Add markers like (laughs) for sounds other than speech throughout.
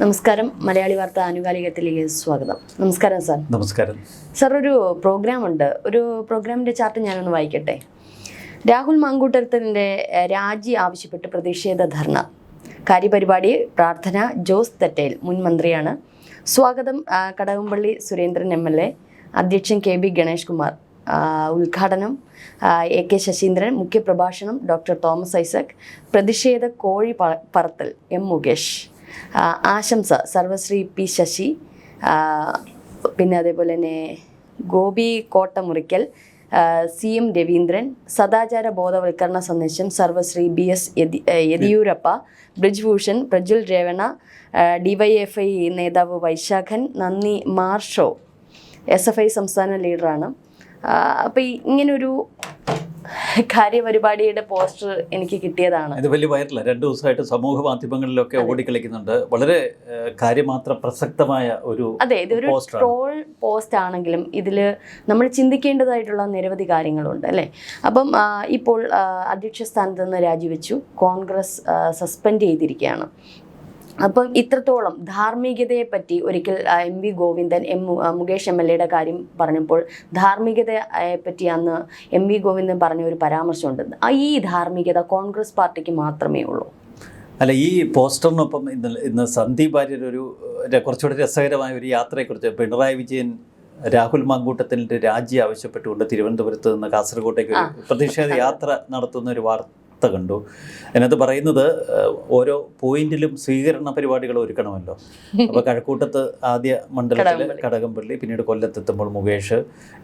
നമസ്കാരം. മലയാളി വാർത്ത ആനുകാലികത്തിലേക്ക് സ്വാഗതം. നമസ്കാരം സാർ. നമസ്കാരം. സാർ ഒരു പ്രോഗ്രാം ഉണ്ട് ഒരു പ്രോഗ്രാമിന്റെ ചാർട്ട് ഞാനൊന്ന് വായിക്കട്ടെ. രാഹുൽ മാങ്കൂട്ടത്തിന്റെ രാജി ആവശ്യപ്പെട്ട് പ്രതിഷേധ ധർണ. കാര്യപരിപാടി പ്രാർത്ഥന ജോസ് തെറ്റേൽ മുൻ മന്ത്രിയാണ്. സ്വാഗതം Kadakampally Surendran M L A അധ്യക്ഷൻ കെ ബി ഗണേഷ് കുമാർ ഉദ്ഘാടനം എ കെ ശശീന്ദ്രൻ മുഖ്യപ്രഭാഷണം ഡോക്ടർ തോമസ് ഐസക് പ്രതിഷേധ കോഴി പറത്തൽ എം മുകേഷ്. ആശംസ. സർവശ്രീ പി ശശി പിന്നെ അതേപോലെ തന്നെ ഗോപി കോട്ടമുറിക്കൽ സി എം രവീന്ദ്രൻ സദാചാര ബോധവൽക്കരണ സന്ദേശം സർവശ്രീ B S Yediyurappa Brijbhushan Prajwal Revanna D Y F I നേതാവ് വൈശാഖൻ നന്ദി മാർഷോ എസ് എഫ് ഐ സംസ്ഥാന ലീഡറാണ്. അപ്പോൾ ഇങ്ങനൊരു കാര്യപരിപാടിയുടെ പോസ്റ്റർ എനിക്ക് കിട്ടിയതാണ്. ഇത് വലിയ വൈറല രണ്ട് ദിവസമായിട്ട് സമൂഹ മാധ്യമങ്ങളിലൊക്കെ ഓടിക്കളിക്കുന്നുണ്ട്. വളരെ കാര്യമാത്ര പ്രസക്തമായ ഒരു അതെ ഇതൊരു ട്രോൾ പോസ്റ്റ് ആണെങ്കിലും ഇതിൽ നമ്മൾ ചിന്തിക്കേണ്ടതായിട്ടുള്ള നിരവധി കാര്യങ്ങളുണ്ട് അല്ലേ? അപ്പം ഇപ്പോൾ അധ്യക്ഷ സ്ഥാനത്ത് നിന്ന് രാജിവെച്ചു. കോൺഗ്രസ് സസ്പെൻഡ് ചെയ്തിരിക്കുകയാണ്. അപ്പം ഇത്രത്തോളം ധാർമ്മികതയെ പറ്റി ഒരിക്കൽ M V Govindan M Mukesh M L എയുടെ കാര്യം പറഞ്ഞപ്പോൾ ധാർമ്മികതയെ പറ്റി അന്ന് എം വി ഗോവിന്ദൻ പറഞ്ഞ ഒരു പരാമർശമുണ്ട്. ഈ ധാർമ്മികത കോൺഗ്രസ് പാർട്ടിക്ക് മാത്രമേ ഉള്ളൂ. അല്ല ഈ പോസ്റ്ററിനൊപ്പം ഇന്ന് ഇന്ന് സന്ദീപ് വാര്യർ ഒരു കുറച്ചുകൂടെ കുറച്ചുകൂടി രസകരമായ ഒരു യാത്രയെക്കുറിച്ച് പിണറായി വിജയൻ രാഹുൽ മാങ്കൂട്ടത്തിന്റെ രാജി ആവശ്യപ്പെട്ടുകൊണ്ട് തിരുവനന്തപുരത്ത് നിന്ന് കാസർഗോട്ടേക്ക് ഒരു പ്രതിഷേധ യാത്ര നടത്തുന്ന ഒരു വാർത്ത കണ്ടു. അതിനകത്ത് പറയുന്നത് ഓരോ പോയിന്റിലും സ്വീകരണ പരിപാടികൾ ഒരുക്കണമല്ലോ. (laughs) അപ്പോൾ കഴക്കൂട്ടത്ത് ആദ്യ മണ്ഡലത്തിൽ കടകംപള്ളി. പിന്നീട് കൊല്ലത്ത് കൊല്ലത്തെത്തുമ്പോൾ മുകേഷ്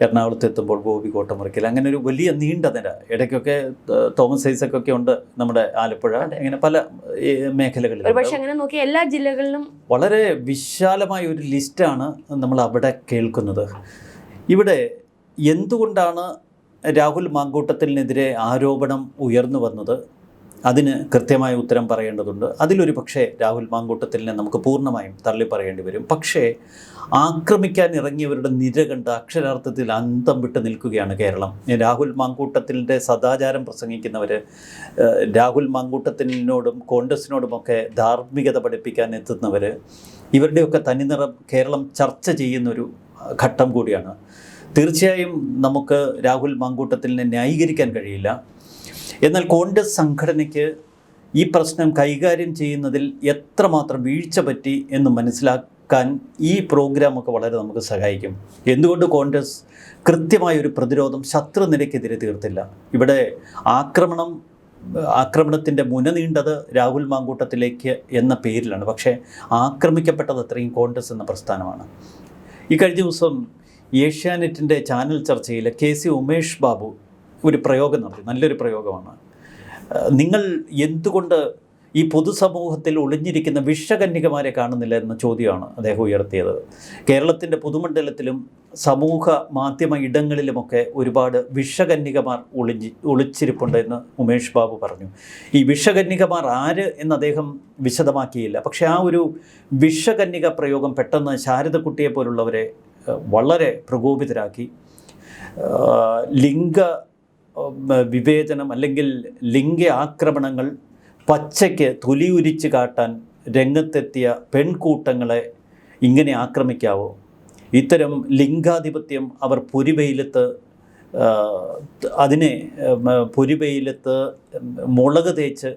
എറണാകുളത്ത് എത്തുമ്പോൾ ഗോപി കോട്ടമുറിക്കൽ അങ്ങനെ ഒരു വലിയ നീണ്ട നിര. ഇടയ്ക്കൊക്കെ തോമസ് ഐസക്കൊക്കെ ഉണ്ട് നമ്മുടെ ആലപ്പുഴ. അങ്ങനെ പല മേഖലകളിൽ മേഖലകളിലും. ഒരു പക്ഷെ അങ്ങനെ എല്ലാ ജില്ലകളിലും വളരെ വിശാലമായ ഒരു ലിസ്റ്റാണ് നമ്മൾ അവിടെ കേൾക്കുന്നത്. ഇവിടെ എന്തുകൊണ്ടാണ് രാഹുൽ മാങ്കൂട്ടത്തിനെതിരെ ആരോപണം ഉയർന്നു വന്നത് അതിന് കൃത്യമായ ഉത്തരം പറയേണ്ടതുണ്ട്. അതിലൊരു പക്ഷേ രാഹുൽ മാങ്കൂട്ടത്തിലിനെ നമുക്ക് പൂർണമായും തള്ളി പറയേണ്ടി വരും. പക്ഷേ ആക്രമിക്കാൻ ഇറങ്ങിയവരുടെ നിര കണ്ട് അക്ഷരാർത്ഥത്തിൽ അന്തം വിട്ട് നിൽക്കുകയാണ് കേരളം. രാഹുൽ മാങ്കൂട്ടത്തിന്റെ സദാചാരം പ്രസംഗിക്കുന്നവർ രാഹുൽ മാങ്കൂട്ടത്തിനോടും കോൺഗ്രസിനോടുമൊക്കെ ധാർമ്മികത പഠിപ്പിക്കാൻ എത്തുന്നവർ ഇവരുടെയൊക്കെ തനിനിറം കേരളം ചർച്ച ചെയ്യുന്നൊരു ഘട്ടം കൂടിയാണ്. തീർച്ചയായും നമുക്ക് രാഹുൽ മാങ്കൂട്ടത്തിനെ ന്യായീകരിക്കാൻ കഴിയില്ല. എന്നാൽ കോൺഗ്രസ് സംഘടനയ്ക്ക് ഈ പ്രശ്നം കൈകാര്യം ചെയ്യുന്നതിൽ എത്രമാത്രം വീഴ്ച പറ്റി എന്ന് മനസ്സിലാക്കാൻ ഈ പ്രോഗ്രാമൊക്കെ വളരെ നമുക്ക് സഹായിക്കും. എന്തുകൊണ്ട് കോൺഗ്രസ് കൃത്യമായ ഒരു പ്രതിരോധം ശത്രുനിരക്കെതിരെ തീർത്തില്ല? ഇവിടെ ആക്രമണം ആക്രമണത്തിന്റെ മുന നീണ്ടത് രാഹുൽ മാങ്കൂട്ടത്തിലേക്ക് എന്ന പേരിലാണ്. പക്ഷേ ആക്രമിക്കപ്പെട്ടത് അത്രയും കോൺഗ്രസ് എന്ന പ്രസ്ഥാനമാണ്. ഈ കഴിഞ്ഞ ദിവസം ഏഷ്യാനെറ്റിന്റെ ചാനൽ ചർച്ചയിൽ കെ സി ഉമേഷ് ബാബു ഒരു പ്രയോഗം നടത്തി. നല്ലൊരു പ്രയോഗമാണ്. നിങ്ങൾ എന്തുകൊണ്ട് ഈ പൊതുസമൂഹത്തിൽ ഒളിഞ്ഞിരിക്കുന്ന വിഷകന്യകമാരെ കാണുന്നില്ല എന്ന ചോദ്യമാണ് അദ്ദേഹം ഉയർത്തിയത്. കേരളത്തിന്റെ പൊതുമണ്ഡലത്തിലും സമൂഹ മാധ്യമ ഇടങ്ങളിലുമൊക്കെ ഒരുപാട് വിഷകന്യകമാർ ഒളിഞ്ഞി ഒളിച്ചിരിപ്പുണ്ട് എന്ന് ഉമേഷ് ബാബു പറഞ്ഞു. ഈ വിഷകന്യകമാർ ആര് എന്ന് അദ്ദേഹം വിശദമാക്കിയില്ല. പക്ഷേ ആ ഒരു വിഷകന്യക പ്രയോഗം പെട്ടെന്ന് ശാരദക്കുട്ടിയെ പോലുള്ളവരെ വളരെ പ്രകോപിതരാക്കി. ലിംഗ വിവേചനം അല്ലെങ്കിൽ ലിംഗ ആക്രമണങ്ങൾ പച്ചയ്ക്ക് തൊലിയുരിച്ച് കാട്ടാൻ രംഗത്തെത്തിയ പെൺകൂട്ടങ്ങളെ ഇങ്ങനെ ആക്രമിക്കാവോ? ഇത്തരം ലിംഗാധിപത്യം അവർ പൊരിവെയിലത്ത് അതിനെ പൊരിവെയിലത്ത് മുളക് തേച്ച്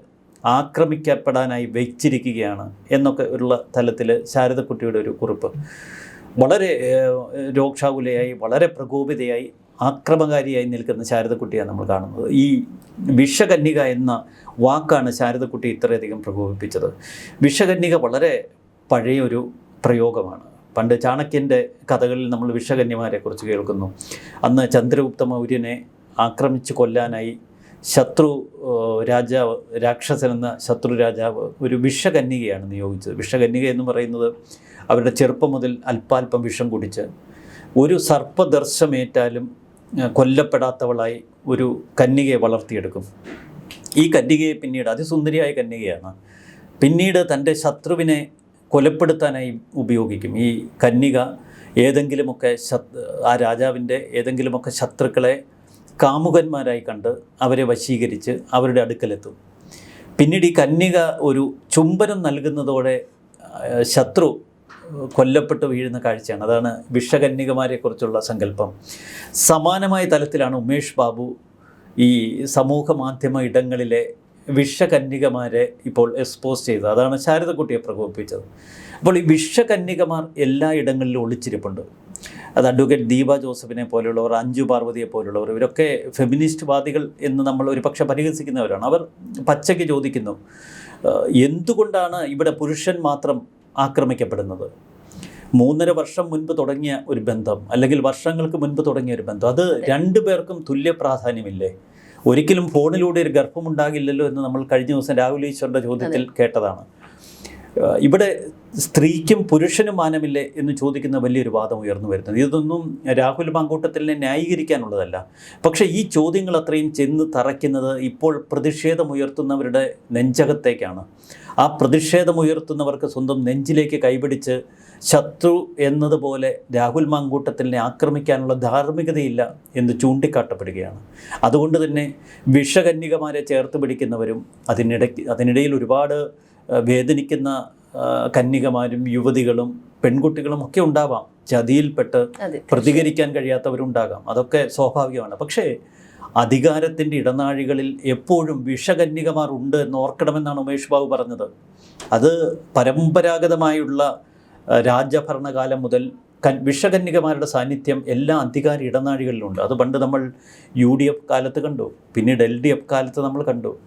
ആക്രമിക്കപ്പെടാനായി വെച്ചിരിക്കുകയാണ് എന്നൊക്കെ ഉള്ള തലത്തിൽ ശാരദക്കുട്ടിയുടെ ഒരു കുറിപ്പ്. വളരെ രോക്ഷാകുലയായി വളരെ പ്രകോപിതയായി ആക്രമകാരിയായി നിൽക്കുന്ന ശാരദക്കുട്ടിയാണ് നമ്മൾ കാണുന്നത്. ഈ വിഷകന്യക എന്ന വാക്കാണ് ശാരദക്കുട്ടി ഇത്രയധികം പ്രകോപിപ്പിച്ചത്. വിഷകന്യക വളരെ പഴയൊരു പ്രയോഗമാണ്. പണ്ട് ചാണക്യന്റെ കഥകളിൽ നമ്മൾ വിഷകന്യമാരെ കുറിച്ച് കേൾക്കുന്നു. അന്ന് ചന്ദ്രഗുപ്ത മൗര്യനെ ആക്രമിച്ച് കൊല്ലാനായി ശത്രു രാജാവ് രാക്ഷസൻ എന്ന ശത്രു രാജാവ് ഒരു വിഷകന്യകയാണ് നിയോഗിച്ചത്. വിഷകന്യക എന്ന് പറയുന്നത് അവരുടെ ചെറുപ്പം മുതൽ അല്പാൽപ്പം വിഷം കുടിച്ച് ഒരു സർപ്പദർശമേറ്റാലും കൊല്ലപ്പെടാത്തവളായി ഒരു കന്യകയെ വളർത്തിയെടുക്കും. ഈ കന്യകയെ പിന്നീട് അതിസുന്ദരിയായ കന്യകയാണ്. പിന്നീട് തന്റെ ശത്രുവിനെ കൊലപ്പെടുത്താനായി ഉപയോഗിക്കും. ഈ കന്യക ഏതെങ്കിലുമൊക്കെ ശത് ആ രാജാവിന്റെ ഏതെങ്കിലുമൊക്കെ ശത്രുക്കളെ കാമുകന്മാരായി കണ്ട് അവരെ വശീകരിച്ച് അവരുടെ അടുക്കലെത്തും. പിന്നീട് ഈ കന്യക ഒരു ചുംബനം നൽകുന്നതോടെ ശത്രു കൊല്ലപ്പെട്ട് വീഴുന്ന കാഴ്ചയാണ്. അതാണ് വിഷകന്യകമാരെക്കുറിച്ചുള്ള സങ്കല്പം. സമാനമായ തലത്തിലാണ് ഉമേഷ് ബാബു ഈ സമൂഹ മാധ്യമ ഇടങ്ങളിലെ വിഷകന്യകമാരെ ഇപ്പോൾ എക്സ്പോസ് ചെയ്തത്. അതാണ് ശാരദക്കുട്ടിയെ പ്രകോപിപ്പിച്ചത്. അപ്പോൾ ഈ വിഷകന്യകമാർ എല്ലാ ഇടങ്ങളിലും ഒളിച്ചിരിപ്പുണ്ട്. അത് അഡ്വക്കേറ്റ് ദീപ ജോസഫിനെ പോലുള്ളവർ അഞ്ജു പാർവതിയെ പോലുള്ളവർ ഇവരൊക്കെ ഫെമിനിസ്റ്റ് വാദികൾ എന്ന് നമ്മൾ ഒരു പക്ഷെ പരിഹസിക്കുന്നവരാണ്. അവർ പച്ചയ്ക്ക് ചോദിക്കുന്നു എന്തുകൊണ്ടാണ് ഇവിടെ പുരുഷൻ മാത്രം ആക്രമിക്കപ്പെടുന്നത്? മൂന്നര വർഷം മുൻപ് തുടങ്ങിയ ഒരു ബന്ധം അല്ലെങ്കിൽ വർഷങ്ങൾക്ക് മുൻപ് തുടങ്ങിയ ഒരു ബന്ധം അത് രണ്ടു പേർക്കും തുല്യ പ്രാധാന്യമില്ലേ? ഒരിക്കലും ഫോണിലൂടെ ഒരു ഗർഭമുണ്ടാകില്ലല്ലോ എന്ന് നമ്മൾ കഴിഞ്ഞ ദിവസം രാഹുൽ ഈശ്വറിന്റെ ചോദ്യത്തിൽ കേട്ടതാണ്. ഇവിടെ സ്ത്രീക്കും പുരുഷനും മാനമില്ലേ എന്ന് ചോദിക്കുന്ന വലിയൊരു വാദം ഉയർന്നു വരുന്നത്. ഇതൊന്നും രാഹുൽ മാങ്കൂട്ടത്തിലിനെ ന്യായീകരിക്കാനുള്ളതല്ല. പക്ഷേ ഈ ചോദ്യങ്ങൾ അത്രയും ചെന്ന് തറയ്ക്കുന്നത് ഇപ്പോൾ പ്രതിഷേധമുയർത്തുന്നവരുടെ നെഞ്ചകത്തേക്കാണ്. ആ പ്രതിഷേധമുയർത്തുന്നവർക്ക് സ്വന്തം നെഞ്ചിലേക്ക് കൈപിടിച്ച് ശത്രു എന്നതുപോലെ രാഹുൽ മാങ്കൂട്ടത്തിലിനെ ആക്രമിക്കാനുള്ള ധാർമ്മികതയില്ല എന്ന് ചൂണ്ടിക്കാട്ടപ്പെടുകയാണ്. അതുകൊണ്ട് തന്നെ വിഷകന്യകമാരെ ചേർത്ത് പിടിക്കുന്നവരും അതിനിടയ്ക്ക് അതിനിടയിൽ ഒരുപാട് വേദനിക്കുന്ന കന്യകമാരും യുവതികളും പെൺകുട്ടികളും ഒക്കെ ഉണ്ടാവാം. ചതിയിൽപ്പെട്ട് പ്രതികരിക്കാൻ കഴിയാത്തവരുണ്ടാകാം. അതൊക്കെ സ്വാഭാവികമാണ്. പക്ഷേ അധികാരത്തിന്റെ ഇടനാഴികളിൽ എപ്പോഴും വിഷകന്യകമാർ ഉണ്ട് എന്ന് ഓർക്കണമെന്നാണ് ഉമേഷ് ബാബു പറഞ്ഞത്. അത് പരമ്പരാഗതമായുള്ള രാജ്യഭരണകാലം രാജഭരണകാലം മുതൽ കൻ വിഷകന്യകമാരുടെ സാന്നിധ്യം എല്ലാ അധികാര ഇടനാഴികളിലുണ്ട്. അത് പണ്ട് നമ്മൾ യു ഡി എഫ് കാലത്ത് കണ്ടു. പിന്നീട് എൽ ഡി എഫ് കാലത്ത് നമ്മൾ കണ്ടു.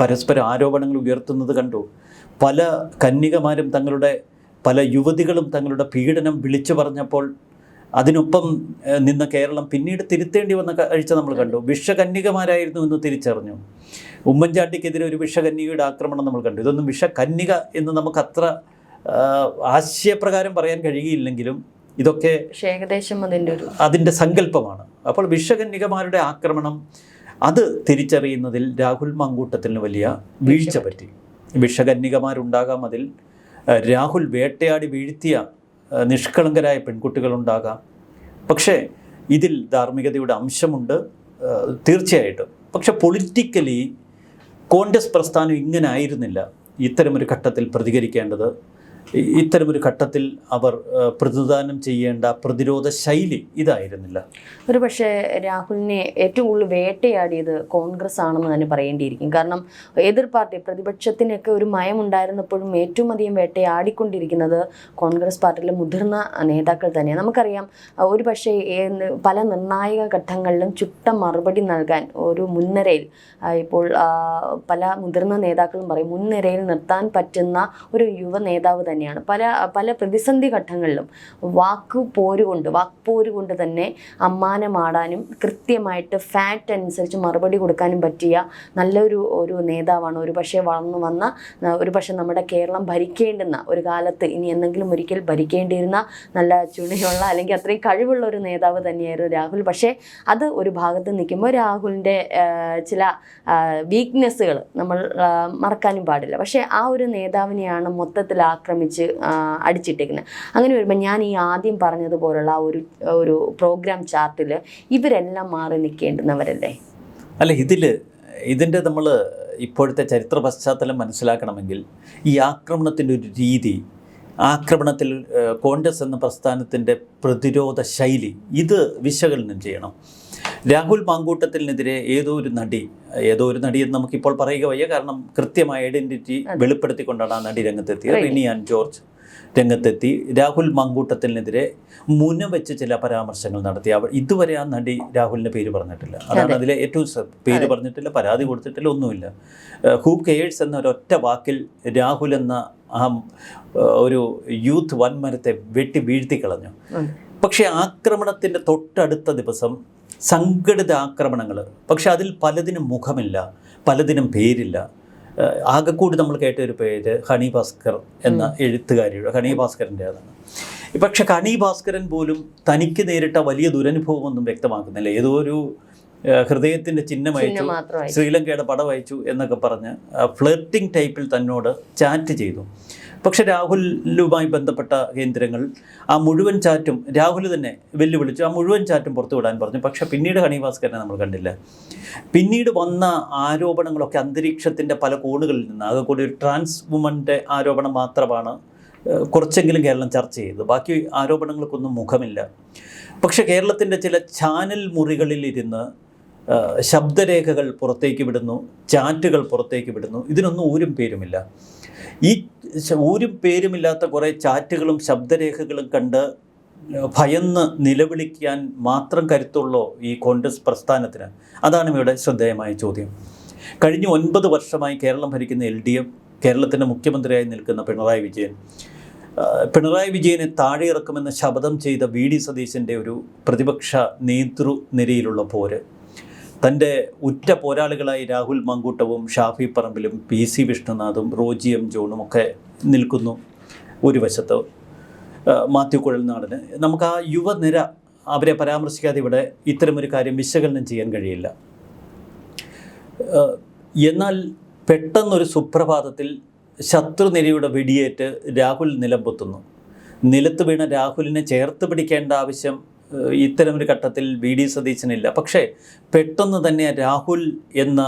പരസ്പര ആരോപണങ്ങൾ ഉയർത്തുന്നത് കണ്ടു. പല കന്യകമാരും തങ്ങളുടെ പല യുവതികളും തങ്ങളുടെ പീഡനം വിളിച്ചു പറഞ്ഞപ്പോൾ അതിനൊപ്പം നിന്ന കേരളം പിന്നീട് തിരുത്തേണ്ടി വന്ന കാഴ്ച നമ്മൾ കണ്ടു. വിഷകന്യകമാരായിരുന്നു എന്ന് തിരിച്ചറിഞ്ഞു. ഉമ്മൻചാണ്ടിക്കെതിരെ ഒരു വിഷകന്യകയുടെ ആക്രമണം നമ്മൾ കണ്ടു. ഇതൊന്നും വിഷകന്യക എന്ന് നമുക്ക് അത്ര ആശയപ്രകാരം പറയാൻ കഴിയുകയില്ലെങ്കിലും ഇതൊക്കെ ഏകദേശം അതിന്റെ ഒരു അതിന്റെ സങ്കല്പമാണ്. അപ്പോൾ വിഷകന്യകമാരുടെ ആക്രമണം അത് തിരിച്ചറിയുന്നതിൽ രാഹുൽ മങ്കൂട്ടത്തിന് വലിയ വീഴ്ച പറ്റി. വിഷകന്യകമാരുണ്ടാകാം അതിൽ. രാഹുൽ വേട്ടയാടി വീഴ്ത്തിയ നിഷ്കളങ്കരായ പെൺകുട്ടികളുണ്ടാകാം. പക്ഷേ ഇതിൽ ധാർമ്മികതയുടെ അംശമുണ്ട് തീർച്ചയായിട്ടും. പക്ഷെ പൊളിറ്റിക്കലി കോൺഗ്രസ് പ്രസ്ഥാനം ഇങ്ങനെ ആയിരുന്നില്ല. ഇത്തരമൊരു ഘട്ടത്തിൽ പ്രതികരിക്കേണ്ടത് ഇത്തരമൊരു ഘട്ടത്തിൽ അവർ പ്രതിദാനം ചെയ്യേണ്ട പ്രതിരോധ ശൈലി ഇതായിരുന്നില്ല. ഒരു പക്ഷേ രാഹുലിനെ ഏറ്റവും കൂടുതൽ വേട്ടയാടിയത് കോൺഗ്രസ് ആണെന്ന് തന്നെ പറയേണ്ടിയിരിക്കും. കാരണം എതിർ പാർട്ടി പ്രതിപക്ഷത്തിനൊക്കെ ഒരു മയം ഉണ്ടായിരുന്നപ്പോഴും ഏറ്റവും അധികം വേട്ടയാടിക്കൊണ്ടിരിക്കുന്നത് കോൺഗ്രസ് പാർട്ടിയിലെ മുതിർന്ന നേതാക്കൾ തന്നെയാണ്. നമുക്കറിയാം ഒരു പക്ഷേ പല നിർണായക ഘട്ടങ്ങളിലും ചുട്ട മറുപടി നൽകാൻ ഒരു മുൻനിരയിൽ ഇപ്പോൾ പല മുതിർന്ന നേതാക്കളും പറയും മുൻനിരയിൽ നിർത്താൻ പറ്റുന്ന ഒരു യുവ നേതാവ് തന്നെയാണ്. പല പല പ്രതിസന്ധി ഘട്ടങ്ങളിലും വാക്ക് പോരുകൊണ്ട് വാക്ക് പോരുകൊണ്ട് തന്നെ അമ്മാനമാടാനും കൃത്യമായിട്ട് ഫാറ്റ് അനുസരിച്ച് മറുപടി കൊടുക്കാനും പറ്റിയ നല്ലൊരു ഒരു നേതാവാണ്. ഒരു പക്ഷേ വളർന്നു വന്ന ഒരു പക്ഷേ നമ്മുടെ കേരളം ഭരിക്കേണ്ടുന്ന ഒരു കാലത്ത് ഇനി എന്തെങ്കിലും ഒരിക്കൽ ഭരിക്കേണ്ടിയിരുന്ന നല്ല ചുണിയുള്ള അല്ലെങ്കിൽ അത്രയും കഴിവുള്ള ഒരു നേതാവ് തന്നെയായിരുന്നു രാഹുൽ. പക്ഷേ അത് ഒരു ഭാഗത്ത് നിൽക്കുമ്പോൾ രാഹുലിന്റെ ചില വീക്ക്നെസ്സുകൾ നമ്മൾ മറക്കാനും പാടില്ല. പക്ഷേ ആ ഒരു നേതാവിനെയാണ് മൊത്തത്തിൽ ആക്രമിച്ച് ആ, അടിച്ചിട്ടേക്കുന്നത് അങ്ങനെ വരുമ്പോൾ ഞാൻ ഈ ആദ്യം പറഞ്ഞതുപോലുള്ള ഒരു ഒരു പ്രോഗ്രാം ചാർട്ടിൽ ഇവരെല്ലാം മാറി നിൽക്കേണ്ടുന്നവരല്ലേ അല്ല ഇതിൽ ഇതിന്റെ നമ്മൾ ഇപ്പോഴത്തെ ചരിത്ര പശ്ചാത്തലം മനസ്സിലാക്കണമെങ്കിൽ ഈ ആക്രമണത്തിന്റെ ഒരു രീതി ആക്രമണത്തിൽ കോൺഗ്രസ് എന്ന പ്രസ്ഥാനത്തിന്റെ പ്രതിരോധ ശൈലി ഇത് വിശകലനം ചെയ്യണം. രാഹുൽ മാങ്കൂട്ടത്തിനെതിരെ ഏതോ ഒരു നടി ഏതോ ഒരു നടി എന്ന് നമുക്കിപ്പോൾ പറയുക വയ്യ. കാരണം കൃത്യമായ ഐഡന്റിറ്റി വെളിപ്പെടുത്തിക്കൊണ്ടാണ് ആ നടി രംഗത്തെത്തിയത്. റിനി ആൻഡ് ജോർജ് രംഗത്തെത്തി. രാഹുൽ മങ്കൂട്ടത്തിനെതിരെ മുന വെച്ച് ചില പരാമർശങ്ങൾ നടത്തി. അവർ ഇതുവരെ ആ നടി രാഹുലിന്റെ പേര് പറഞ്ഞിട്ടില്ല. അതാണ് അതിലെ ഏറ്റവും പേര് പറഞ്ഞിട്ടില്ല പരാതി കൊടുത്തിട്ടില്ല ഒന്നുമില്ല. ഹൂ കെയേഴ്സ് എന്ന ഒരൊറ്റ വാക്കിൽ രാഹുൽ എന്ന ആ ഒരു യൂത്ത് വൻമരത്തെ വെട്ടി വീഴ്ത്തി കളഞ്ഞു. പക്ഷേ ആക്രമണത്തിന്റെ തൊട്ടടുത്ത ദിവസം സംഘടിത ആക്രമണങ്ങൾ പക്ഷെ അതിൽ പലതിനും മുഖമില്ല പലതിനും പേരില്ല. ആകെക്കൂടി നമ്മൾ കേട്ട ഒരു പേര് ഹണി ഭാസ്കർ എന്ന എഴുത്തുകാരിയുടെ ഹണി ഭാസ്കറിന്റെതാണ് പക്ഷെ ഹണി ഭാസ്കരൻ പോലും തനിക്ക് നേരിട്ട വലിയ ദുരനുഭവമൊന്നും വ്യക്തമാക്കുന്നില്ല. ഏതോ ഒരു ഹൃദയത്തിന്റെ ചിഹ്നം അയച്ചു ശ്രീലങ്കയുടെ പടം അയച്ചു എന്നൊക്കെ പറഞ്ഞ് ഫ്ലർട്ടിംഗ് ടൈപ്പിൽ തന്നോട് ചാറ്റ് ചെയ്തു. പക്ഷെ രാഹുലുമായി ബന്ധപ്പെട്ട കേന്ദ്രങ്ങൾ ആ മുഴുവൻ ചാറ്റും രാഹുൽ തന്നെ വെല്ലുവിളിച്ചു. ആ മുഴുവൻ ചാറ്റും പുറത്തുവിടാൻ പറഞ്ഞു. പക്ഷേ പിന്നീട് ഹണിഭാസ്കരനെ നമ്മൾ കണ്ടില്ല. പിന്നീട് വന്ന ആരോപണങ്ങളൊക്കെ അന്തരീക്ഷത്തിന്റെ പല കോണുകളിൽ നിന്ന് ആകെ കൂടി ഒരു ട്രാൻസ് വുമന്റെ ആരോപണം മാത്രമാണ് കുറച്ചെങ്കിലും കേരളം ചർച്ച ചെയ്തു ബാക്കി ആരോപണങ്ങൾക്കൊന്നും മുഖമില്ല. പക്ഷേ കേരളത്തിന്റെ ചില ചാനൽ മുറികളിലിരുന്ന് ശബ്ദരേഖകൾ പുറത്തേക്ക് വിടുന്നു ചാറ്റുകൾ പുറത്തേക്ക് വിടുന്നു. ഇതിനൊന്നും ഊരും പേരുമില്ല. ഈ ഒരു പേരുമില്ലാത്ത കുറേ ചാറ്റുകളും ശബ്ദരേഖകളും കണ്ട് ഭയന്ന് നിലവിളിക്കാൻ മാത്രം കരുത്തുള്ളോ ഈ കോൺഗ്രസ് പ്രസ്ഥാനത്തിന്? അതാണ് ഇവിടെ ശ്രദ്ധേയമായ ചോദ്യം. കഴിഞ്ഞ ഒൻപത് വർഷമായി കേരളം ഭരിക്കുന്ന എൽ ഡി എഫ് കേരളത്തിന്റെ മുഖ്യമന്ത്രിയായി നിൽക്കുന്ന പിണറായി വിജയൻ പിണറായി വിജയനെ താഴെ ഇറക്കുമെന്ന് ശപഥം ചെയ്ത വി ഡി സതീശന്റെ ഒരു പ്രതിപക്ഷ നേതൃനിരയിലുള്ള പോര്. തന്റെ ഉറ്റ പോരാളികളായി രാഹുൽ മങ്കൂട്ടവും ഷാഫി പറമ്പിലും പി സി വിഷ്ണുനാഥും റോജി എം ജോണും ഒക്കെ നിൽക്കുന്നു ഒരു വശത്ത് മാത്യു കുഴൽനാടന്. നമുക്ക് ആ യുവനിര അവരെ പരാമർശിക്കാതെ ഇവിടെ ഇത്തരമൊരു കാര്യം വിശകലനം ചെയ്യാൻ കഴിയില്ല. എന്നാൽ പെട്ടെന്നൊരു സുപ്രഭാതത്തിൽ ശത്രുനിരയുടെ വെടിയേറ്റ് രാഹുൽ നിലംപൊത്തുന്നു. നിലത്ത് വീണ രാഹുലിനെ ചേർത്ത് പിടിക്കേണ്ട ആവശ്യം ഇത്തരമൊരു ഘട്ടത്തിൽ വി ഡി സതീശനില്ല. പക്ഷേ പെട്ടെന്ന് തന്നെ രാഹുൽ എന്ന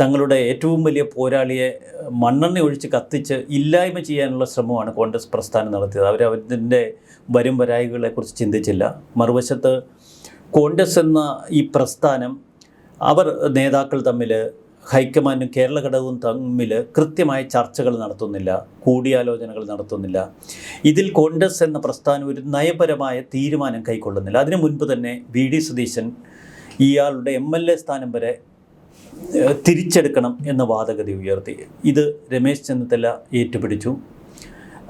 തങ്ങളുടെ ഏറ്റവും വലിയ പോരാളിയെ മണ്ണെണ്ണ ഒഴിച്ച് കത്തിച്ച് ഇല്ലായ്മ ചെയ്യാനുള്ള ശ്രമമാണ് കോൺഗ്രസ് പ്രസ്ഥാനം നടത്തിയത്. അവർ അവരതിന്റെ വരും വരായികളെക്കുറിച്ച് ചിന്തിച്ചില്ല. മറുവശത്ത് കോൺഗ്രസ് എന്ന ഈ പ്രസ്ഥാനം അവർ നേതാക്കൾ തമ്മിൽ ഹൈക്കമാൻഡും കേരള ഘടകവും തമ്മിൽ കൃത്യമായ ചർച്ചകൾ നടത്തുന്നില്ല കൂടിയാലോചനകൾ നടത്തുന്നില്ല. ഇതിൽ കോൺഗ്രസ് എന്ന പ്രസ്ഥാനം ഒരു നയപരമായ തീരുമാനം കൈക്കൊള്ളുന്നില്ല. അതിനു മുൻപ് തന്നെ വി ഡി സതീശൻ ഇയാളുടെ എം എൽ എ സ്ഥാനം വരെ തിരിച്ചെടുക്കണം എന്ന വാദഗതി ഉയർത്തി. ഇത് രമേശ് ചെന്നിത്തല ഏറ്റുപിടിച്ചു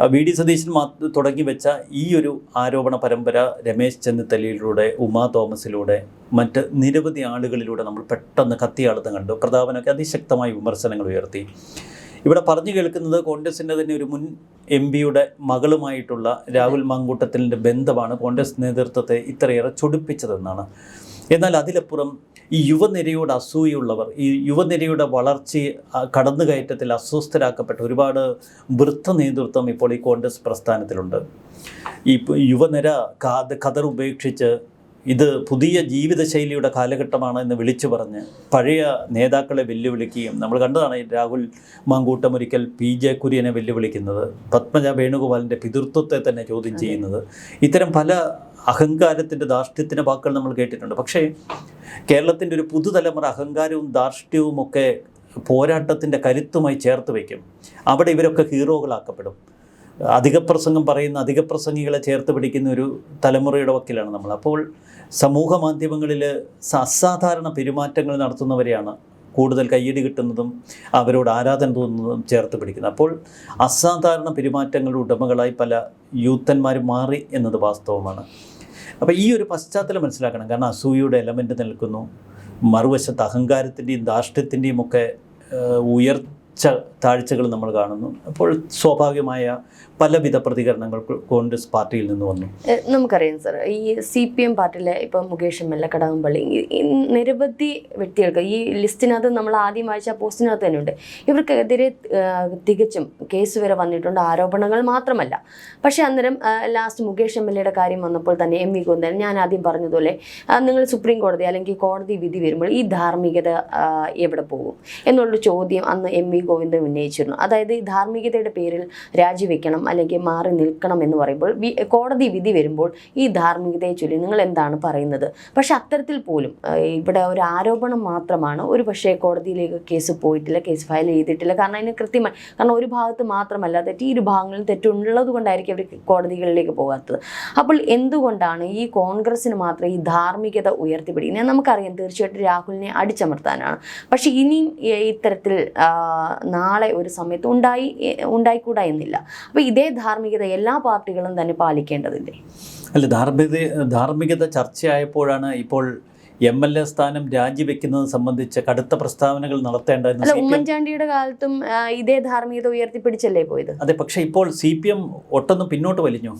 വി ഡി സതീശൻ തുടങ്ങി വെച്ച ഈ ഒരു ആരോപണ പരമ്പര രമേശ് ചെന്നിത്തലയിലൂടെ ഉമാ തോമസിലൂടെ മറ്റ് നിരവധി ആളുകളിലൂടെ നമ്മൾ പെട്ടെന്ന് കത്തിയാളത്ത് കണ്ടു. പ്രതാപനൊക്കെ അതിശക്തമായ വിമർശനങ്ങൾ ഉയർത്തി. ഇവിടെ പറഞ്ഞു കേൾക്കുന്നത് കോൺഗ്രസിന്റെ തന്നെ ഒരു മുൻ എം പിയുടെ മകളുമായിട്ടുള്ള രാഹുൽ മാങ്കൂട്ടത്തിന്റെ ബന്ധമാണ് കോൺഗ്രസ് നേതൃത്വത്തെ ഇത്രയേറെ ചൊടിപ്പിച്ചതെന്നാണ്. എന്നാൽ അതിലപ്പുറം ഈ യുവനിരയോട് അസൂയുള്ളവർ ഈ യുവനിരയുടെ വളർച്ച കടന്നുകയറ്റത്തിൽ അസ്വസ്ഥരാക്കപ്പെട്ട ഒരുപാട് വൃത്ത നേതൃത്വം ഇപ്പോൾ ഈ കോൺഗ്രസ് പ്രസ്ഥാനത്തിലുണ്ട്. ഈ യുവനിര കാത് കതർ ഉപേക്ഷിച്ച് ഇത് പുതിയ ജീവിതശൈലിയുടെ കാലഘട്ടമാണ് എന്ന് വിളിച്ചു പറഞ്ഞ് പഴയ നേതാക്കളെ വെല്ലുവിളിക്കുകയും നമ്മൾ കണ്ടതാണ് രാഹുൽ മാങ്കൂട്ടം ഒരിക്കൽ പി ജെ കുര്യനെ വെല്ലുവിളിക്കുന്നത് പത്മജ വേണുഗോപാലിന്റെ പിതൃത്വത്തെ തന്നെ ചോദ്യം ചെയ്യുന്നത്. ഇത്തരം പല അഹങ്കാരത്തിന്റെ ധാർഷ്ട്യത്തിന്റെ വാക്കുകൾ നമ്മൾ കേട്ടിട്ടുണ്ട്. പക്ഷേ കേരളത്തിന്റെ ഒരു പുതുതലമുറ അഹങ്കാരവും ധാർഷ്ട്യവും ഒക്കെ പോരാട്ടത്തിന്റെ കരുത്തുമായി ചേർത്ത് വയ്ക്കും. അവിടെ ഇവരൊക്കെ ഹീറോകളാക്കപ്പെടും. അധികപ്രസംഗം പറയുന്ന അധികപ്രസംഗികളെ ചേർത്ത് പിടിക്കുന്ന ഒരു തലമുറയുടെ വക്കിലാണ് നമ്മൾ. അപ്പോൾ സമൂഹ മാധ്യമങ്ങളിൽ അസാധാരണ പെരുമാറ്റങ്ങൾ നടത്തുന്നവരെയാണ് കൂടുതൽ കയ്യടി കിട്ടുന്നതും അവരോട് ആരാധന തോന്നുന്നതും ചേർത്ത് പിടിക്കുന്നത്. അപ്പോൾ അസാധാരണ പെരുമാറ്റങ്ങളുടെ ഉടമകളായി പല യൂത്തന്മാർ മാറി എന്നത് വാസ്തവമാണ്. അപ്പോൾ ഈ ഒരു പശ്ചാത്തലം മനസ്സിലാക്കണം. കാരണം അസൂയയുടെ എലമെന്റ് നിൽക്കുന്നു. മറുവശത്ത് അഹങ്കാരത്തിന്റെയും ധാർഷ്ട്യത്തിന്റെയും ഒക്കെ ഏഹ്, ഉയർച്ച താഴ്ചകൾ നമ്മൾ കാണുന്നു. അപ്പോൾ സ്വാഭാവികമായ പലവിധ പ്രതികരണങ്ങൾ കോൺഗ്രസ് പാർട്ടിയിൽ നിന്ന് വന്നു. നമുക്കറിയാം സർ ഈ സി പി എം പാർട്ടിയിലെ ഇപ്പം Mukesh M L A Kadakampally നിരവധി വ്യക്തികൾക്ക് ഈ ലിസ്റ്റിനകത്ത് നമ്മൾ ആദ്യം വായിച്ച പോസ്റ്റിനകത്ത് തന്നെ ഉണ്ട്. ഇവർക്കെതിരെ തികച്ചും കേസ് വരെ വന്നിട്ടുണ്ട് ആരോപണങ്ങൾ മാത്രമല്ല. പക്ഷേ അന്നേരം ലാസ്റ്റ് മുകേഷ് എം എൽ എയുടെ കാര്യം വന്നപ്പോൾ തന്നെ എം വി ഗോന്ദൻ ഞാൻ ആദ്യം പറഞ്ഞതുപോലെ നിങ്ങൾ സുപ്രീം കോടതി അല്ലെങ്കിൽ കോടതി വിധി വരുമ്പോൾ ഈ ധാർമ്മികത എവിടെ പോകും? എന്നുള്ളൊരു ചോദ്യം അന്ന് എം വി ഗോവിന്ദൻ ഉന്നയിച്ചിരുന്നു. അതായത് ഈ ധാർമ്മികതയുടെ പേരിൽ രാജിവെക്കണം അല്ലെങ്കിൽ മാറി നിൽക്കണം എന്ന് പറയുമ്പോൾ കോടതി വിധി വരുമ്പോൾ ഈ ധാർമ്മികതയെ ചൊല്ലി നിങ്ങൾ എന്താണ് പറയുന്നത്? പക്ഷെ അത്തരത്തിൽ പോലും ഇവിടെ ഒരു ആരോപണം മാത്രമാണ്. ഒരു പക്ഷേ കോടതിയിലേക്ക് കേസ് പോയിട്ടില്ല കേസ് ഫയൽ ചെയ്തിട്ടില്ല. കാരണം അതിന് കൃത്യമായി കാരണം ഒരു ഭാഗത്ത് മാത്രമല്ല തെറ്റ് ഒരു ഭാഗങ്ങളിൽ തെറ്റുള്ളത് കൊണ്ടായിരിക്കും അവർ കോടതികളിലേക്ക് പോകാത്തത്. അപ്പോൾ എന്തുകൊണ്ടാണ് ഈ കോൺഗ്രസ്സിന് മാത്രം ഈ ധാർമ്മികത ഉയർത്തിപ്പിടിക്കുന്നത്? നമുക്കറിയാം തീർച്ചയായിട്ടും രാഹുലിനെ അടിച്ചമർത്താനാണ്. പക്ഷേ ഇനിയും ഇത്തരത്തിൽ നാളെ ഒരു സമയത്ത് ഉണ്ടായി ഉണ്ടായിക്കൂടാ എന്നില്ല. അപ്പോൾ ഇതേ ധാർമ്മികത എല്ലാ പാർട്ടികളും തന്നെ പാലിക്കേണ്ടതില്ലേ? അല്ല ധാർമ്മികത ധാർമ്മികത ചർച്ചയായപ്പോഴാണ് ഇപ്പോൾ എം എൽ എ സ്ഥാനം രാജിവെക്കുന്നത് സംബന്ധിച്ച് കടുത്ത പ്രസ്താവനകൾ നടത്തേണ്ടതെന്ന് ഉമ്മൻചാണ്ടിയുടെ കാലത്തും ഇതേ ധാർമ്മികത ഉയർത്തിപ്പിടിച്ചല്ലേ പോയത്? അതെ പക്ഷേ ഇപ്പോൾ സി പി എം ഒട്ടൊന്നും പിന്നോട്ട് വലിഞ്ഞു.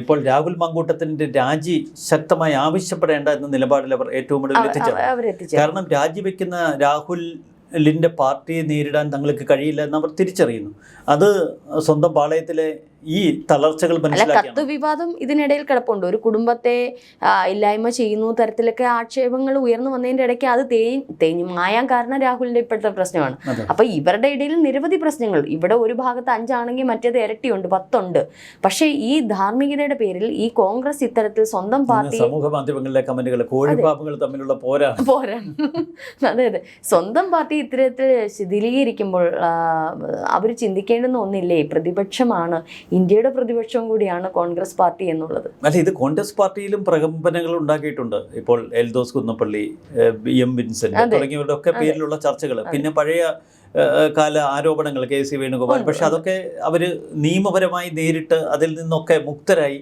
ഇപ്പോൾ രാഹുൽ മങ്കൂട്ടത്തിന്റെ രാജി ശക്തമായി ആവശ്യപ്പെടേണ്ട എന്ന നിലപാടിൽ അവർ ഏറ്റവും കൂടുതൽ എത്തിച്ചത് കാരണം രാജിവെക്കുന്ന രാഹുലിന്റെ പാർട്ടിയെ നേരിടാൻ തങ്ങൾക്ക് കഴിയില്ല എന്ന് അവർ തിരിച്ചറിയുന്നു. അത് സ്വന്തം പാളയത്തിലെ ഈ തളർച്ചകൾ കത്ത് വിവാദം ഇതിനിടയിൽ കിടപ്പുണ്ട്. ഒരു കുടുംബത്തെ ഇല്ലായ്മ ചെയ്യുന്നു തരത്തിലൊക്കെ ആക്ഷേപങ്ങൾ ഉയർന്നു വന്നതിന്റെ ഇടയ്ക്ക് അത് തേഞ്ഞ് തേഞ്ഞു മായാൻ കാരണം രാഹുലിന്റെ ഇപ്പോഴത്തെ പ്രശ്നമാണ്. അപ്പൊ ഇവരുടെ ഇടയിൽ നിരവധി പ്രശ്നങ്ങൾ. ഇവിടെ ഒരു ഭാഗത്ത് അഞ്ചാണെങ്കിൽ മറ്റേത് ഇരട്ടിയുണ്ട് പത്തുണ്ട്. പക്ഷേ ഈ ധാർമ്മികതയുടെ പേരിൽ ഈ കോൺഗ്രസ് ഇത്തരത്തിൽ സ്വന്തം പാർട്ടി സമൂഹ മാധ്യമങ്ങളിലെ കമന്റുകൾ കോഴിപ്പാപ്പുകൾ തമ്മിലുള്ള പോരാ പോരാ. അതെ അതെ. സ്വന്തം പാർട്ടി ഇത്തരത്തിൽ ശിഥിലീകരിക്കുമ്പോൾ അവർ ചിന്തിക്കേണ്ടുന്ന ഒന്നില്ലേ? പ്രതിപക്ഷമാണ്. ഇന്ത്യയുടെ പ്രതിപക്ഷവും കൂടിയാണ് കോൺഗ്രസ് പാർട്ടി എന്നുള്ളത്. അല്ല ഇത് കോൺഗ്രസ് പാർട്ടിയിലും പ്രകമ്പനങ്ങൾ ഉണ്ടാക്കിയിട്ടുണ്ട്. ഇപ്പോൾ എൽദോസ് കുന്നപ്പള്ളി എം വിൻസെന്റ് തുടങ്ങിയവരുടെ ഒക്കെ പേരിലുള്ള ചർച്ചകൾ പിന്നെ പഴയ കാല ആരോപണങ്ങൾ കെ സി വേണുഗോപാൽ. പക്ഷെ അതൊക്കെ അവർ നിയമപരമായി നേരിട്ട് അതിൽ നിന്നൊക്കെ മുക്തരായി.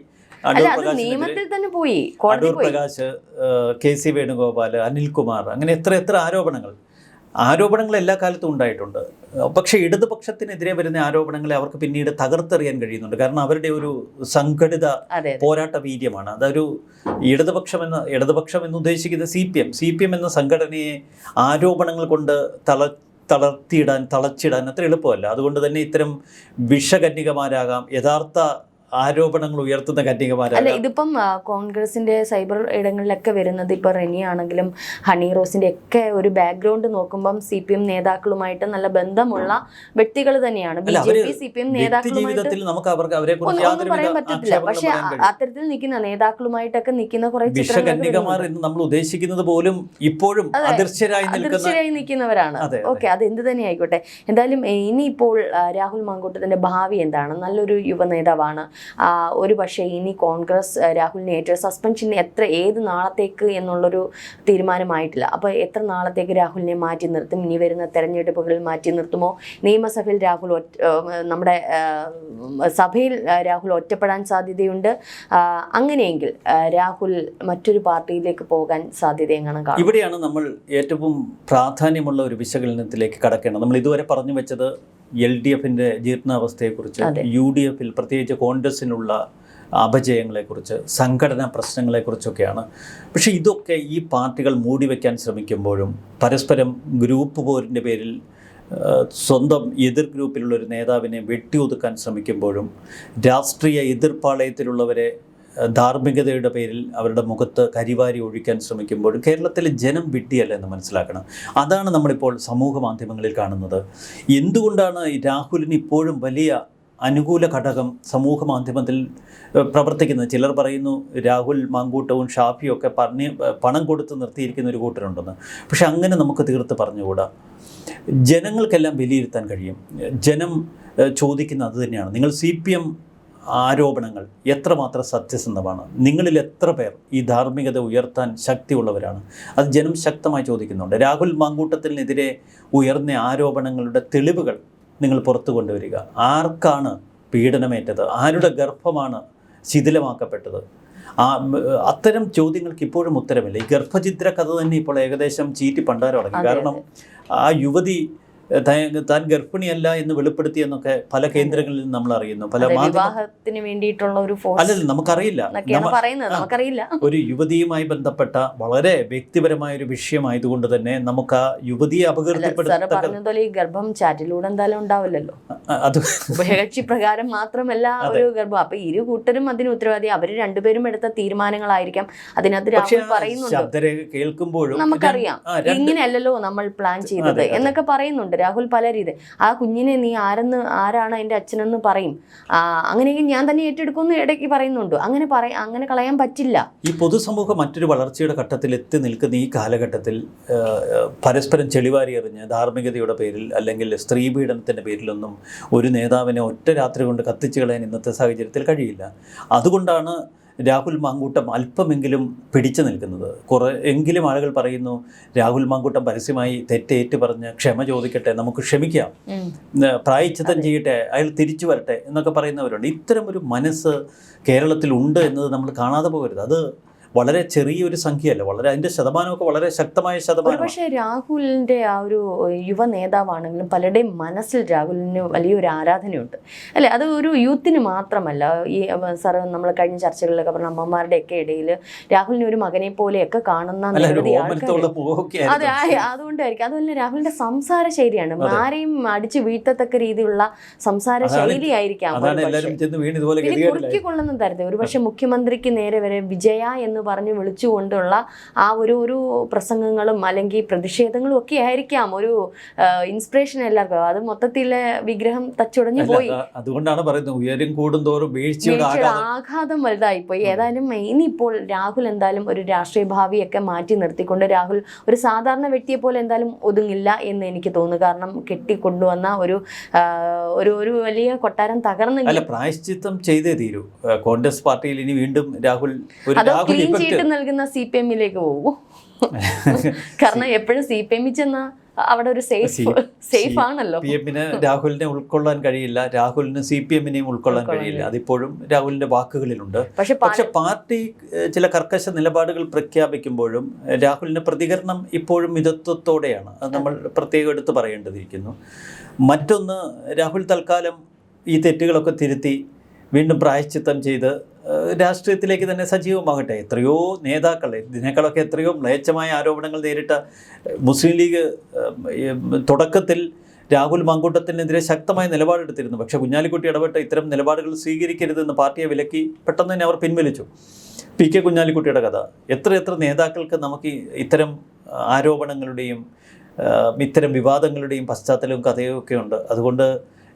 നിയമത്തിൽ തന്നെ പോയി അടൂർ പ്രകാശ് കെ സി വേണുഗോപാൽ അനിൽകുമാർ അങ്ങനെ എത്ര എത്ര ആരോപണങ്ങൾ. ആരോപണങ്ങൾ എല്ലാ കാലത്തും ഉണ്ടായിട്ടുണ്ട്. പക്ഷേ ഇടതുപക്ഷത്തിനെതിരെ വരുന്ന ആരോപണങ്ങളെ അവർക്ക് പിന്നീട് തകർത്തെറിയാൻ കഴിയുന്നുണ്ട്. കാരണം അവരുടെ ഒരു സംഘടിത പോരാട്ട വീര്യമാണ്. അതൊരു ഇടതുപക്ഷം എന്ന ഇടതുപക്ഷം എന്ന് ഉദ്ദേശിക്കുന്ന C P M. C P M എന്ന സംഘടനയെ ആരോപണങ്ങൾ കൊണ്ട് തള തളർത്തിയിടാൻ തളച്ചിടാൻ അത്ര എളുപ്പമല്ല. അതുകൊണ്ട് തന്നെ ഇത്തരം വിഷകന്യകമാരാകാം യഥാർത്ഥ ആരോപണങ്ങൾ ഉയർത്തുന്ന അല്ല ഇതിപ്പം കോൺഗ്രസിന്റെ സൈബർ ഇടങ്ങളിലൊക്കെ വരുന്നത് ഇപ്പൊ റെനി ആണെങ്കിലും ഹണി റോസിന്റെ ഒക്കെ ഒരു ബാക്ക്ഗ്രൗണ്ട് നോക്കുമ്പം സി പി എം നേതാക്കളുമായിട്ട് നല്ല ബന്ധമുള്ള വ്യക്തികൾ തന്നെയാണ്. ബി അല്ല, J P C P M നേതാക്കളുമായിട്ട് ജീവിതത്തിൽ നമുക്ക് അവർക്ക് അവരെ ഒന്നും ഒന്നും പറയാൻ പറ്റത്തില്ല. പക്ഷെ അത്തരത്തിൽ നിൽക്കുന്ന നേതാക്കളുമായിട്ടൊക്കെ നിൽക്കുന്ന കുറെ എന്ന് നമ്മൾ ഉദ്ദേശിക്കുന്നത് പോലും ഇപ്പോഴും. അദൃശ്യരായി നിൽക്കുന്ന അദൃശ്യരായി നിൽക്കുന്നവരാണ്. ഓക്കെ അത് എന്ത് തന്നെ ആയിക്കോട്ടെ. എന്തായാലും ഇനിയിപ്പോൾ രാഹുൽ മാങ്കോട്ടത്തിന്റെ ഭാവി എന്താണ്? നല്ലൊരു യുവ നേതാവാണ് ഒരു പക്ഷേ ഇനി കോൺഗ്രസ് രാഹുലിനെ ഏറ്റവും സസ്പെൻഷൻ എത്ര ഏത് നാളത്തേക്ക് എന്നുള്ളൊരു തീരുമാനമായിട്ടില്ല. അപ്പോൾ എത്ര നാളത്തേക്ക് രാഹുലിനെ മാറ്റി നിർത്തും? ഇനി വരുന്ന തെരഞ്ഞെടുപ്പുകളിൽ മാറ്റി നിർത്തുമോ? നിയമസഭയിൽ രാഹുൽ നമ്മുടെ സഭയിൽ രാഹുൽ ഒറ്റപ്പെടാൻ സാധ്യതയുണ്ട്. അങ്ങനെയെങ്കിൽ രാഹുൽ മറ്റൊരു പാർട്ടിയിലേക്ക് പോകാൻ സാധ്യത എങ്ങനെ കാണും? ഇവിടെയാണ് നമ്മൾ ഏറ്റവും പ്രാധാന്യമുള്ള ഒരു വിശകലനത്തിലേക്ക് കടക്കേണ്ടത്. നമ്മൾ ഇതുവരെ പറഞ്ഞു വെച്ചത് എൽ ഡി എഫിന്റെ ജീർണാവസ്ഥയെക്കുറിച്ച്. യു ഡി എഫിൽ പ്രത്യേകിച്ച് കോൺഗ്രസിനുള്ള അപജയങ്ങളെക്കുറിച്ച് സംഘടനാ പ്രശ്നങ്ങളെക്കുറിച്ചൊക്കെയാണ് പക്ഷേ ഇതൊക്കെ ഈ പാർട്ടികൾ മൂടിവെക്കാൻ ശ്രമിക്കുമ്പോഴും പരസ്പരം ഗ്രൂപ്പ് പോരിന്റെ പേരിൽ സ്വന്തം എതിർ ഗ്രൂപ്പിലുള്ള ഒരു നേതാവിനെ വെട്ടിയൊതുക്കാൻ ശ്രമിക്കുമ്പോഴും രാഷ്ട്രീയ എതിർപ്പാളയത്തിലുള്ളവരെ ധാർമ്മികതയുടെ പേരിൽ അവരുടെ മുഖത്ത് കരിവാരി ഒഴിക്കാൻ ശ്രമിക്കുമ്പോൾ കേരളത്തിലെ ജനം വിട്ടിയല്ല എന്ന് മനസ്സിലാക്കണം. അതാണ് നമ്മളിപ്പോൾ സമൂഹ മാധ്യമങ്ങളിൽ കാണുന്നത്. എന്തുകൊണ്ടാണ് രാഹുലിന് ഇപ്പോഴും വലിയ അനുകൂല ഘടകം സമൂഹ മാധ്യമത്തിൽ പ്രവർത്തിക്കുന്നത്? ചിലർ പറയുന്നു രാഹുൽ മാങ്കൂട്ടവും ഷാഫിയും ഒക്കെ പറഞ്ഞ് പണം കൊടുത്ത് നിർത്തിയിരിക്കുന്ന ഒരു കൂട്ടരുണ്ടെന്ന്. പക്ഷെ അങ്ങനെ നമുക്ക് തീർത്ത് പറഞ്ഞുകൂടാ? ജനങ്ങൾക്കെല്ലാം വിലയിരുത്താൻ കഴിയും. ജനം ചോദിക്കുന്നത് ചോദിക്കുന്ന അത് തന്നെയാണ്. നിങ്ങൾ സി പി എം ആരോപണങ്ങൾ എത്രമാത്രം സത്യസന്ധമാണ്. നിങ്ങളിൽ എത്ര പേർ ഈ ധാർമ്മികത ഉയർത്താൻ ശക്തിയുള്ളവരാണ്? അത് ജനം ശക്തമായി ചോദിക്കുന്നുണ്ട്. രാഹുൽ മാങ്കൂട്ടത്തിനെതിരെ ഉയർന്ന ആരോപണങ്ങളുടെ തെളിവുകൾ നിങ്ങൾ പുറത്തു കൊണ്ടുവരിക. ആർക്കാണ് പീഡനമേറ്റത്? ആരുടെ ഗർഭമാണ് ശിഥിലമാക്കപ്പെട്ടത്? ആ അത്തരം ചോദ്യങ്ങൾക്ക് ഇപ്പോഴും ഉത്തരമില്ല. ഈ ഗർഭചിത്ര കഥ തന്നെ ഇപ്പോൾ ഏകദേശം ചീറ്റി പണ്ടാരം അടങ്ങി കാരണം ആ യുവതി താൻ- ഗർഭിണിയല്ല എന്ന് വെളിപ്പെടുത്തി എന്നൊക്കെ പല കേന്ദ്രങ്ങളിൽ നിന്ന് നമ്മൾ അറിയുന്നു. പല വിവാഹത്തിന് വേണ്ടിയിട്ടുള്ള ഒരു അല്ലല്ല നമുക്കറിയില്ല. ഒരു യുവതിയുമായി ബന്ധപ്പെട്ട വളരെ വ്യക്തിപരമായ ഒരു വിഷയമായതുകൊണ്ട് തന്നെ നമുക്ക് ആ യുവതിയെ സാറ് അപകീർത്തിപ്പെടുത്ത പറഞ്ഞതുപോലെ ഈ ഗർഭം ചാറ്റിലൂടെ എന്തായാലും ഉണ്ടാവില്ലല്ലോ. അത് ഉഭയകക്ഷി പ്രകാരം മാത്രമല്ല ഒരു ഗർഭം. അപ്പൊ ഇരു കൂട്ടരും അതിന് ഉത്തരവാദി. അവർ രണ്ടുപേരും എടുത്ത തീരുമാനങ്ങളായിരിക്കാം. അതിനകത്ത് രാഹുൽ പറയുന്നുണ്ട്. കേൾക്കുമ്പോഴും നമുക്കറിയാം. ഇങ്ങനെയല്ലല്ലോ നമ്മൾ പ്ലാൻ ചെയ്തത്. എന്നൊക്കെ പറയുന്നുണ്ട്. രാഹുൽ പല രീതി. ആ കുഞ്ഞിനെ നീ ആരെന്ന് ആരാണ് എന്റെ അച്ഛനെന്ന് പറയും. അങ്ങനെയെങ്കിൽ ഞാൻ തന്നെ ഏറ്റെടുക്കുമെന്ന് ഇടയ്ക്ക് പറയുന്നുണ്ട്. അങ്ങനെ പറ അങ്ങനെ കളയാൻ പറ്റില്ല. ഈ പൊതുസമൂഹം മറ്റൊരു വളർച്ചയുടെ ഘട്ടത്തിൽ എത്തി നിൽക്കുന്ന ഈ കാലഘട്ടത്തിൽ പരസ്പരം ചെളിവാരി എറിഞ്ഞ് ധാർമ്മികതയുടെ പേരിൽ അല്ലെങ്കിൽ സ്ത്രീ പീഡനത്തിന്റെ പേരിലൊന്നും ഒരു നേതാവിനെ ഒറ്റ രാത്രി കൊണ്ട് കത്തിച്ചു കളയാൻ ഇന്നത്തെ സാഹചര്യത്തിൽ കഴിയില്ല. അതുകൊണ്ടാണ് രാഹുൽ മാങ്കൂട്ടം അല്പമെങ്കിലും പിടിച്ചു നിൽക്കുന്നത്. കുറേ എങ്കിലും ആളുകൾ പറയുന്നു രാഹുൽ മാങ്കൂട്ടം പരസ്യമായി തെറ്റേറ്റ് പറഞ്ഞ് ക്ഷമ ചോദിക്കട്ടെ നമുക്ക് ക്ഷമിക്കാം. പ്രായച്ചിത്തം ചെയ്യട്ടെ അയാൾ തിരിച്ചു വരട്ടെ എന്നൊക്കെ പറയുന്നവരുണ്ട്. ഇത്തരം ഒരു മനസ്സ് കേരളത്തിൽ ഉണ്ട് എന്നത് നമ്മൾ കാണാതെ പോകരുത്. അത് വളരെ ചെറിയൊരു സംഖ്യയല്ല വളരെ അതിന്റെ ശതമാനമൊക്കെ വളരെ ശക്തമായ ശതമാനം പക്ഷേ രാഹുലിന്റെ ആ ഒരു യുവ നേതാവാണെങ്കിലും പലരുടെയും മനസ്സിൽ രാഹുലിന് വലിയൊരു ആരാധനയുണ്ട്. അല്ലെ? അത് ഒരു യൂത്തിന് മാത്രമല്ല. ഈ സാർ നമ്മൾ കഴിഞ്ഞ ചർച്ചകളിലൊക്കെ പറഞ്ഞ അമ്മമാരുടെ ഒക്കെ ഇടയിൽ രാഹുലിനെ ഒരു മകനെ പോലെയൊക്കെ കാണുന്ന നിരവധി അതെ അതുകൊണ്ടായിരിക്കും. അതുപോലെ രാഹുലിന്റെ സംസാര ശൈലിയാണ്. ആരെയും അടിച്ചു വീഴ്ത്തത്തക്ക രീതിയിലുള്ള സംസാര ശൈലിയായിരിക്കാം ഗതികേടിലായി. തരത്തിൽ ഒരുപക്ഷെ മുഖ്യമന്ത്രിക്ക് നേരെ വരെ വിജയ എന്ന് പറഞ്ഞ് വിളിച്ചുകൊണ്ടുള്ള ആ ഒരു ഒരു പ്രസംഗങ്ങളും അല്ലെങ്കിൽ പ്രതിഷേധങ്ങളും ഒക്കെ ആയിരിക്കാം. ഒരു ഇൻസ്പിറേഷൻ എല്ലാവർക്കും. അത് മൊത്തത്തിലെ വിഗ്രഹം തച്ചുടഞ്ഞു പോയി. അതുകൊണ്ടാണ് പറയുന്നത് ഉയരം കൂടുന്തോറും വീഴ്ചയുടെ വീഴ്ചയുടെ ആഘാതം. വലുതായി പോയി ഏതായാലും ഇനിയിപ്പോൾ രാഹുൽ എന്തായാലും ഒരു രാഷ്ട്രീയ ഭാവിയൊക്കെ മാറ്റി നിർത്തിക്കൊണ്ട് രാഹുൽ ഒരു സാധാരണ വ്യക്തിയെ പോലെ എന്തായാലും ഒതുങ്ങില്ല എന്ന് എനിക്ക് തോന്നുന്നു. കാരണം കെട്ടിക്കൊണ്ടുവന്ന ഒരു ഒരു ഒരു വലിയ കൊട്ടാരം തകർന്നില്ല പ്രായശ്ചിത്തം ചെയ്തേ തീരൂ. കോൺഗ്രസ് പാർട്ടിയിൽ ഇനി വീണ്ടും രാഹുൽ ഒരു രാഹുൽ ക്ലീൻ ചീട്ട് നൽകുന്ന സി പി എമ്മിലേക്ക് പോകും. കാരണം എപ്പോഴും സി പി എമ്മിൽ ചെന്ന അവിടെ ഒരു സേഫ് സേഫ് ആണല്ലോ. പി എമ്മിന് രാഹുലിനെ ഉൾക്കൊള്ളാൻ കഴിയില്ല. രാഹുലിന് സി പി എമ്മിനെയും ഉൾക്കൊള്ളാൻ കഴിയില്ല. അതിപ്പോഴും രാഹുലിന്റെ വാക്കുകളിലുണ്ട്. പക്ഷെ പാർട്ടി ചില കർക്കശ നിലപാടുകൾ പ്രഖ്യാപിക്കുമ്പോഴും രാഹുലിന്റെ പ്രതികരണം ഇപ്പോഴും മിതത്വത്തോടെയാണ്. അത് നമ്മൾ പ്രത്യേകം എടുത്ത് പറയേണ്ടതിരിക്കുന്നു. മറ്റൊന്ന് രാഹുൽ തൽക്കാലം ഈ തെറ്റുകളൊക്കെ തിരുത്തി വീണ്ടും പ്രായശ്ചിത്തം ചെയ്ത് രാഷ്ട്രീയത്തിലേക്ക് തന്നെ സജീവമാകട്ടെ. എത്രയോ നേതാക്കൾ ഇതിനേക്കാളൊക്കെ എത്രയോ മ്ലേച്ഛമായ ആരോപണങ്ങൾ നേരിട്ട മുസ്ലിം ലീഗ് തുടക്കത്തിൽ രാഹുൽ മാങ്കൂട്ടത്തിനെതിരെ ശക്തമായ നിലപാടെടുത്തിരുന്നു. പക്ഷേ കുഞ്ഞാലിക്കുട്ടി ഇടപെട്ട ഇത്തരം നിലപാടുകൾ സ്വീകരിക്കരുതെന്ന് പാർട്ടിയെ വിലക്കി പെട്ടെന്ന് തന്നെ അവർ പിൻവലിച്ചു. പി കെ കുഞ്ഞാലിക്കുട്ടിയുടെ കഥ. എത്ര എത്ര നേതാക്കൾക്ക് നമുക്ക് ഇത്തരം ആരോപണങ്ങളുടെയും ഇത്തരം വിവാദങ്ങളുടെയും പശ്ചാത്തലവും കഥയും ഒക്കെ ഉണ്ട്. അതുകൊണ്ട്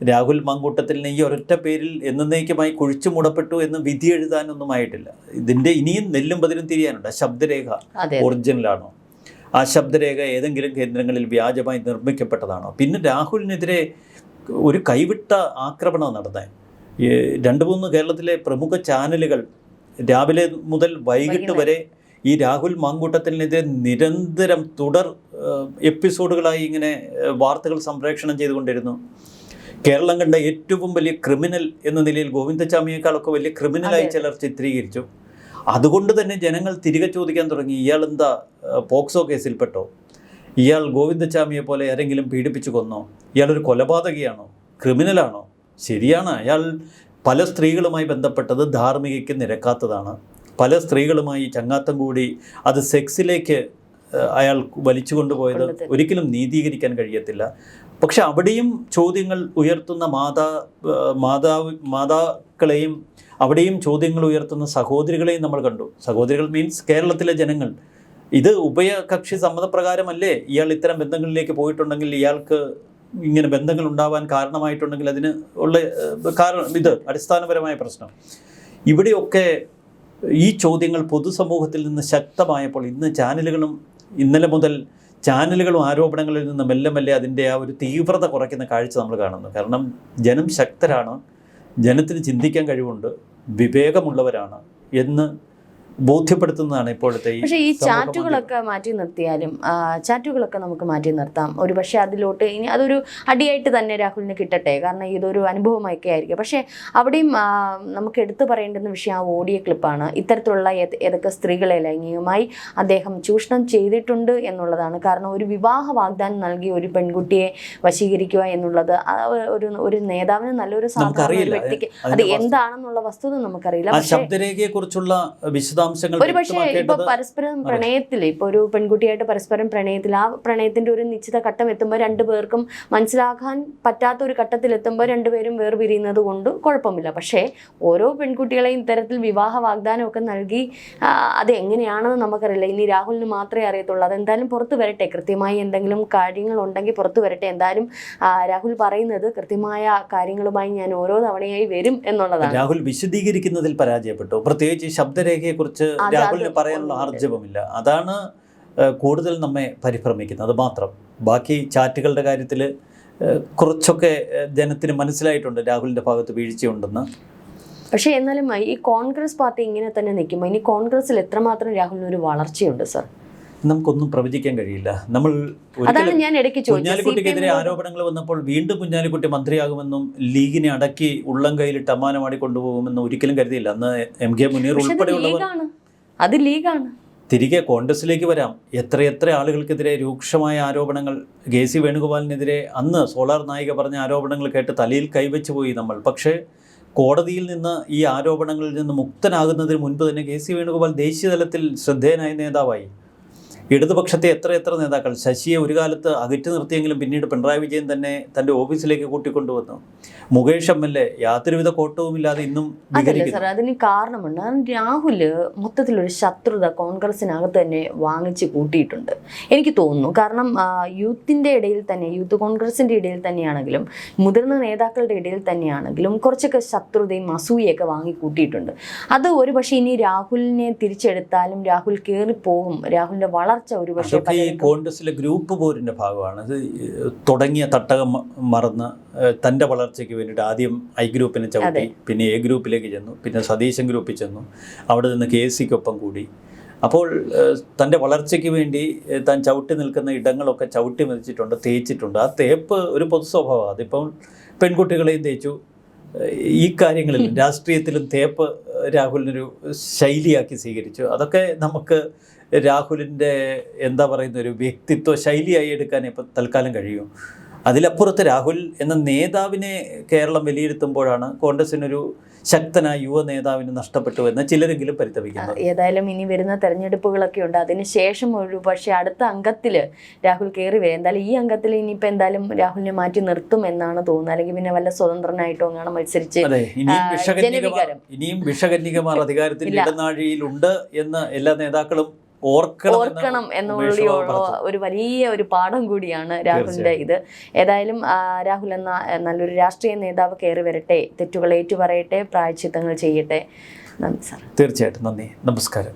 രാഹുൽ മാങ്കൂട്ടത്തിന് ഈ ഒരൊറ്റ പേരിൽ എന്നേക്കുമായി കുഴിച്ചു മൂടപ്പെട്ടു എന്ന് വിധി എഴുതാനൊന്നും ആയിട്ടില്ല. ഇതിന്റെ ഇനിയും നെല്ലും പതിലും തിരിയാനുണ്ട്. ശബ്ദരേഖ ഒറിജിനലാണോ? ആ ശബ്ദരേഖ ഏതെങ്കിലും കേന്ദ്രങ്ങളിൽ വ്യാജമായി നിർമ്മിക്കപ്പെട്ടതാണോ? പിന്നെ രാഹുലിനെതിരെ ഒരു കൈവിട്ട ആക്രമണം നടന്നത്. രണ്ട് മൂന്ന് കേരളത്തിലെ പ്രമുഖ ചാനലുകൾ രാവിലെ മുതൽ വൈകിട്ട് വരെ ഈ രാഹുൽ മാങ്കൂട്ടത്തിനെതിരെ നിരന്തരം തുടർ എപ്പിസോഡുകളായി ഇങ്ങനെ വാർത്തകൾ സംപ്രേഷണം ചെയ്തുകൊണ്ടിരുന്നു. കേരളം കണ്ട ഏറ്റവും വലിയ ക്രിമിനൽ എന്ന നിലയിൽ ഗോവിന്ദസ്വാമിയേക്കാളൊക്കെ വലിയ ക്രിമിനലായി. ചിലർ ചിത്രീകരിച്ചു. അതുകൊണ്ട് തന്നെ ജനങ്ങൾ തിരികെ ചോദിക്കാൻ തുടങ്ങി. ഇയാൾ എന്താ പോക്സോ കേസിൽപ്പെട്ടോ? ഇയാൾ ഗോവിന്ദസ്വാമിയെ പോലെ ആരെങ്കിലും പീഡിപ്പിച്ചു കൊന്നോ? ഇയാളൊരു കൊലപാതകയാണോ? ക്രിമിനലാണോ? ശരിയാണ് അയാൾ പല സ്ത്രീകളുമായി ബന്ധപ്പെട്ടത് ധാർമ്മികയ്ക്ക് നിരക്കാത്തതാണ്. പല സ്ത്രീകളുമായി ചങ്ങാത്തം കൂടി അത് സെക്സിലേക്ക് അയാൾ വലിച്ചു കൊണ്ടുപോയത് ഒരിക്കലും നീതീകരിക്കാൻ കഴിയത്തില്ല. പക്ഷെ അവിടെയും ചോദ്യങ്ങൾ ഉയർത്തുന്ന മാതാ മാതാവ് മാതാക്കളെയും അവിടെയും ചോദ്യങ്ങൾ ഉയർത്തുന്ന സഹോദരികളെയും നമ്മൾ കണ്ടു. സഹോദരികൾ മീൻസ് കേരളത്തിലെ ജനങ്ങൾ. ഇത് ഉഭയകക്ഷി സമ്മതപ്രകാരമല്ലേ ഇയാൾ ഇത്തരം ബന്ധങ്ങളിലേക്ക് പോയിട്ടുണ്ടെങ്കിൽ ഇയാൾക്ക് ഇങ്ങനെ ബന്ധങ്ങൾ ഉണ്ടാവാൻ കാരണമായിട്ടുണ്ടെങ്കിൽ അതിന് ഉള്ള കാരണം ഇത് അടിസ്ഥാനപരമായ പ്രശ്നം. ഇവിടെയൊക്കെ ഈ ചോദ്യങ്ങൾ പൊതുസമൂഹത്തിൽ നിന്ന് ശക്തമായപ്പോൾ ഇന്ന് ചാനലുകളും ഇന്നലെ മുതൽ ചാനലുകളും ആരോപണങ്ങളിൽ നിന്ന് മെല്ലെ മെല്ലെ അതിന്റെ ആ ഒരു തീവ്രത കുറയ്ക്കുന്ന കാഴ്ച നമ്മൾ കാണുന്നു. കാരണം ജനം ശക്തരാണ് ജനത്തിന് ചിന്തിക്കാൻ കഴിവുണ്ട് വിവേകമുള്ളവരാണ് എന്ന് ബോധ്യപ്പെടുത്തുന്നതാണ് ഇപ്പോഴത്തെ ഈ പക്ഷെ ഈ ചാറ്റുകളൊക്കെ മാറ്റി നിർത്തിയാലും ചാറ്റുകളൊക്കെ നമുക്ക് മാറ്റി നിർത്താം. ഒരു പക്ഷേ അതിലോട്ട് ഇനി അതൊരു അടിയായിട്ട് തന്നെ രാഹുലിന് കിട്ടട്ടെ. കാരണം ഇതൊരു അനുഭവമൊക്കെ ആയിരിക്കും. പക്ഷേ അവിടെയും നമുക്ക് എടുത്തു പറയേണ്ടുന്ന വിഷയം ആ ഓഡിയോ ക്ലിപ്പാണ്. ഇത്തരത്തിലുള്ള ഏത് ഏതൊക്കെ സ്ത്രീകളെ ലൈംഗികമായി അദ്ദേഹം ചൂഷണം ചെയ്തിട്ടുണ്ട് എന്നുള്ളതാണ്. കാരണം ഒരു വിവാഹ വാഗ്ദാനം നൽകി ഒരു പെൺകുട്ടിയെ വശീകരിക്കുക എന്നുള്ളത് ഒരു ഒരു നേതാവിന് നല്ലൊരു സാധാരണ വ്യക്തിക്ക് അത് എന്താണെന്നുള്ള വസ്തുത നമുക്കറിയില്ല. ശബ്ദരേഖയെ പക്ഷേ ശബ്ദരേഖയെക്കുറിച്ചുള്ള വിശദാംശങ്ങൾ ഒരു പക്ഷേ ഇപ്പൊ പരസ്പരം പ്രണയത്തിൽ ഇപ്പൊ ഒരു പെൺകുട്ടിയായിട്ട് പരസ്പരം പ്രണയത്തിൽ ആ പ്രണയത്തിന്റെ ഒരു നിശ്ചിത ഘട്ടം എത്തുമ്പോൾ രണ്ടു പേർക്കും മനസ്സിലാക്കാൻ പറ്റാത്ത ഒരു ഘട്ടത്തിൽ എത്തുമ്പോൾ രണ്ടുപേരും വേർപിരിയുന്നത് കൊണ്ട് കുഴപ്പമില്ല. പക്ഷേ ഓരോ പെൺകുട്ടികളെയും ഇത്തരത്തിൽ വിവാഹ വാഗ്ദാനമൊക്കെ നൽകി അത് എങ്ങനെയാണെന്ന് നമുക്കറിയില്ല. ഇനി രാഹുലിന് മാത്രമേ അറിയത്തുള്ളൂ. അതെന്തായാലും പുറത്തു വരട്ടെ. കൃത്യമായി എന്തെങ്കിലും കാര്യങ്ങൾ ഉണ്ടെങ്കിൽ പുറത്തു വരട്ടെ. എന്തായാലും രാഹുൽ പറയുന്നത് കൃത്യമായ കാര്യങ്ങളുമായി ഞാൻ ഓരോ തവണയായി വരും എന്നുള്ളതാണ്. രാഹുൽ വിശദീകരിക്കുന്നതിൽ പരാജയപ്പെട്ടു. പ്രത്യേകിച്ച് ശബ്ദരേഖയെക്കുറിച്ച് അത് രാഹുലിന് പറയാനുള്ള. ആർജവമില്ല. അതാണ് കൂടുതൽ നമ്മെ പരിഭ്രമിക്കുന്നത്. അത് മാത്രം. ബാക്കി ചാറ്റുകളുടെ കാര്യത്തിൽ കുറച്ചൊക്കെ ജനത്തിന് മനസ്സിലായിട്ടുണ്ട് രാഹുലിന്റെ ഭാഗത്ത് വീഴ്ചയുണ്ടെന്ന്. പക്ഷേ എന്നാലും ഈ കോൺഗ്രസ് പാർട്ടി ഇങ്ങനെ തന്നെ നിൽക്കുമ്പോൾ ഇനി കോൺഗ്രസിൽ എത്രമാത്രം രാഹുലിന് ഒരു വളർച്ചയുണ്ട് സർ? നമുക്കൊന്നും പ്രവചിക്കാൻ കഴിയില്ല. നമ്മൾ അതാണ് ഞാൻ ഇടയ്ക്ക് കുഞ്ഞാലിക്കുട്ടിക്കെതിരെ ആരോപണങ്ങൾ വന്നപ്പോൾ വീണ്ടും കുഞ്ഞാലിക്കുട്ടി മന്ത്രിയാകുമെന്നും ലീഗിനെ അടക്കി ഉള്ളം കയ്യിലിട്ട് അമ്മാനമാടി കൊണ്ടുപോകുമെന്നും ഒരിക്കലും കരുതിയില്ല. അന്ന് എം കെ മുനീർ ഉൾപ്പെടെ ഉൾപ്പെടെയുള്ളവർ അത് ലീഗാണ്. തിരികെ കോൺഗ്രസിലേക്ക് വരാം. എത്രയെത്ര ആളുകൾക്കെതിരെ രൂക്ഷമായ ആരോപണങ്ങൾ കെ സി വേണുഗോപാലിനെതിരെ അന്ന് സോളാർ നായിക പറഞ്ഞ ആരോപണങ്ങൾ കേട്ട് തലയിൽ കൈവച്ചു പോയി നമ്മൾ. പക്ഷേ കോടതിയിൽ നിന്ന് ഈ ആരോപണങ്ങളിൽ നിന്ന് മുക്തനാകുന്നതിന് മുൻപ് തന്നെ കെ സി വേണുഗോപാൽ ദേശീയതലത്തിൽ ശ്രദ്ധേയനായ നേതാവായി. ഇടതുപക്ഷത്തെ എത്ര എത്ര നേതാക്കൾ ശശിയെ ഒരു കാലത്ത് അകറ്റി നിർത്തിയെങ്കിലും പിന്നീട് പിണറായി വിജയൻ തന്നെ തന്റെ ഓഫീസിലേക്ക് കൂട്ടിക്കൊണ്ടുവന്നു. മുകേഷ് എം എൽ എ യാതൊരുവിധ കോട്ടവുമില്ലാതെ ഇന്നും സാർ അതിന് കാരണമുണ്ട്. കാരണം രാഹുൽ മൊത്തത്തിലൊരു ശത്രുത കോൺഗ്രസിനകത്ത് തന്നെ വാങ്ങിച്ച് കൂട്ടിയിട്ടുണ്ട്. എനിക്ക് തോന്നുന്നു. കാരണം യൂത്തിന്റെ യൂത്തിന്റെ ഇടയിൽ തന്നെ യൂത്ത് കോൺഗ്രസിന്റെ ഇടയിൽ തന്നെയാണെങ്കിലും മുതിർന്ന നേതാക്കളുടെ ഇടയിൽ തന്നെയാണെങ്കിലും കുറച്ചൊക്കെ ശത്രുതയും അസൂയൊക്കെ വാങ്ങി കൂട്ടിയിട്ടുണ്ട്. അത് ഒരു പക്ഷേ ഇനി രാഹുലിനെ തിരിച്ചെടുത്താലും രാഹുൽ കയറിപ്പോകും രാഹുലിന്റെ വളർച്ച ഒരു ഈ കോൺഗ്രസിലെ ഗ്രൂപ്പ് പോരിന്റെ ഭാഗമാണ്. അത് തുടങ്ങിയ തട്ടകം മറന്ന് തന്റെ വളർച്ചയ്ക്ക് വേണ്ടിയിട്ട് ആദ്യം ഐ ഗ്രൂപ്പിനെ ചവിട്ടി പിന്നെ എ ഗ്രൂപ്പിലേക്ക് ചെന്നു പിന്നെ സതീശൻ ഗ്രൂപ്പിൽ ചെന്നു അവിടെ നിന്ന് കെ സിക്കൊപ്പം കൂടി. അപ്പോൾ തന്റെ വളർച്ചയ്ക്ക് വേണ്ടി താൻ ചവിട്ടി നിൽക്കുന്ന ഇടങ്ങളൊക്കെ ചവിട്ടി മെതിച്ചിട്ടുണ്ട് തേച്ചിട്ടുണ്ട്. ആ തേപ്പ് ഒരു പൊതു സ്വഭാവമാണ്. അതിപ്പോൾ പെൺകുട്ടികളെയും തേച്ചു. ഈ കാര്യങ്ങളിൽ (laughs) രാഷ്ട്രീയത്തിലും തേപ്പ് രാഹുലിനൊരു ശൈലിയാക്കി സ്വീകരിച്ചു. അതൊക്കെ നമുക്ക് രാഹുലിന്റെ എന്താ പറയുന്ന ഒരു വ്യക്തിത്വ ശൈലിയായി എടുക്കാൻ ഇപ്പം തൽക്കാലം കഴിയും. അതിലപ്പുറത്ത് രാഹുൽ എന്ന നേതാവിനെ കേരളം വിലയിരുത്തുമ്പോഴാണ് കോൺഗ്രസിനൊരു ശക്തനായ യുവ നേതാവിന് നഷ്ടപ്പെട്ടു എന്ന് ചിലരെങ്കിലും പരിതപിക്കുന്നത്. ഏതായാലും ഇനി വരുന്ന തെരഞ്ഞെടുപ്പുകളൊക്കെ ഉണ്ട്. അതിനുശേഷം ഒരു പക്ഷേ അടുത്ത അംഗത്തിൽ രാഹുൽ കയറി വരും എന്തായാലും ഈ അംഗത്തിൽ ഇനിയിപ്പോൾ എന്തായാലും രാഹുലിനെ മാറ്റി നിർത്തും എന്നാണ് തോന്നുന്നത്. അല്ലെങ്കിൽ പിന്നെ വല്ല സ്വതന്ത്രനായിട്ടോ അങ്ങനെ മത്സരിച്ച് ഇനിയും വിഷകന്യകമാർ അധികാരത്തിൽ. ഇടനാഴിയിലുണ്ട് എന്ന് എല്ലാ നേതാക്കളും ഓർക്കണം എന്നുള്ളിയുള്ള. ഒരു വലിയ ഒരു പാഠം കൂടിയാണ് രാഹുലിന്റെ ഇത്. ഏതായാലും രാഹുൽ എന്ന നല്ലൊരു രാഷ്ട്രീയ നേതാവ് കയറി വരട്ടെ തെറ്റുകൾ ഏറ്റുപറയട്ടെ പ്രായച്ചിത്തങ്ങൾ ചെയ്യട്ടെ. നന്ദി സാർ തീർച്ചയായിട്ടും നന്ദി. നമസ്കാരം.